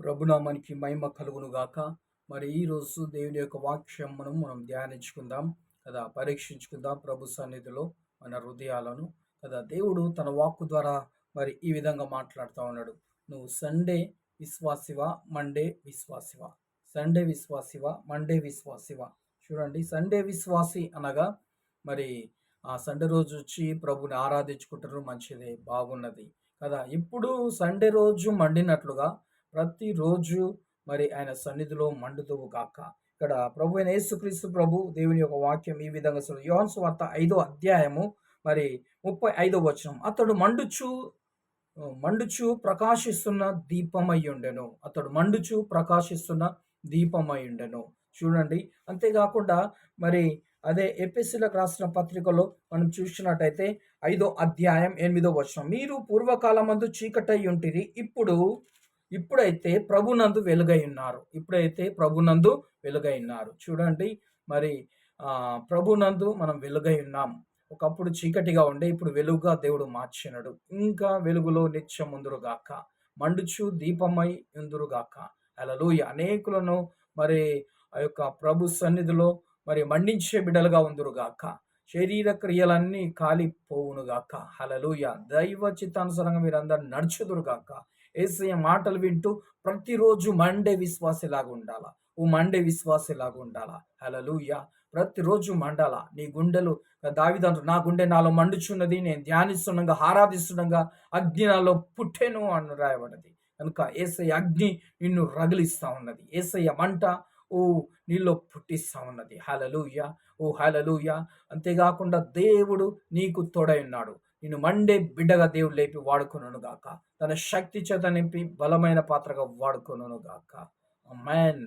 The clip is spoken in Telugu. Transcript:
ప్రభునామానికి మహిమ కలుగును గాక మరి ఈ రోజు దేవుని యొక్క వాక్యం మనం మనం ధ్యానించుకుందాం. కదా పరీక్షించుకుందాం ప్రభు సన్నిధిలో మన హృదయాలను. కదా దేవుడు తన వాక్కు ద్వారా మరి ఈ విధంగా మాట్లాడుతూ ఉన్నాడు. నువ్వు సండే విశ్వాసివా మండే విశ్వాసివ? సండే విశ్వాసివా మండే విశ్వాసివ? చూడండి సండే విశ్వాసి అనగా మరి ఆ సండే రోజు వచ్చి ప్రభుని ఆరాధించుకుంటారు మంచిదే బాగున్నది. కదా ఇప్పుడు సండే రోజు మండినట్లుగా ప్రతిరోజు మరి ఆయన సన్నిధిలో మండుతువు కాక ఇక్కడ ప్రభు అయిన యేసుక్రీస్తు ప్రభు దేవుని యొక్క వాక్యం ఈ విధంగా అసలు యోహాన్స్ వార్త ఐదో అధ్యాయము మరి ముప్పై ఐదో వచనం. అతడు మండుచు మండుచు ప్రకాశిస్తున్న దీపమై ఉండెను అతడు మండుచు ప్రకాశిస్తున్న దీపమై ఉండెను చూడండి అంతేకాకుండా మరి అదే ఎపిసిలకు రాసిన పత్రికలో మనం చూసినట్టయితే ఐదో అధ్యాయం ఎనిమిదో వచనం. మీరు పూర్వకాలమందు చీకటై ఉంటిరి ఇప్పుడు ఇప్పుడైతే ప్రభునందు వెలుగై ఉన్నారు ఇప్పుడైతే ప్రభునందు వెలుగై ఉన్నారు చూడండి మరి ప్రభునందు మనం వెలుగై ఉన్నాం ఒకప్పుడు చీకటిగా ఉండే ఇప్పుడు వెలుగుగా దేవుడు మార్చినడు. ఇంకా వెలుగులో నిత్యం ఉందురుగాక. మండుచు దీపమై ఉందురుగాక. అలలోయ అనేకులను మరి ఆ యొక్క ప్రభు సన్నిధిలో మరి మండించే బిడ్డలుగా ఉందురుగాక. శరీర క్రియలన్నీ కాలిపోవునుగాక. హలలుయ దైవ చిత్తానుసారంగా మీరందరూ నడుచుదురుగాక. ఏసయ్య మాటలు వింటూ ప్రతిరోజు మండే విశ్వాసలాగా ఉండాలా? ఓ మండే విశ్వాసలాగా ఉండాలా? హలలుయ ప్రతిరోజు మండాల? నీ గుండెలు దావిదంటు నా గుండె నాలో మండుచున్నది నేను ధ్యానిస్తుండగా ఆరాధిస్తుండగా అగ్ని నాలో పుట్టెను అని రాయబడ్డది కనుక ఏసయ్య అగ్ని నిన్ను రగిలిస్తా ఉన్నది. ఏసయ్య మంట ఓ నీలో పుట్టిస్తా ఉన్నది. హలలుయ ఓ హలలుయ అంతేకాకుండా దేవుడు నీకు తోడై ఉన్నాడు. నిన్ను మండే బిడ్డగా దేవుడు లేపి వాడుకును గాక. తన శక్తి చేత నింపి బలమైన పాత్రగా వాడుకొనును గాక. మ్యాన్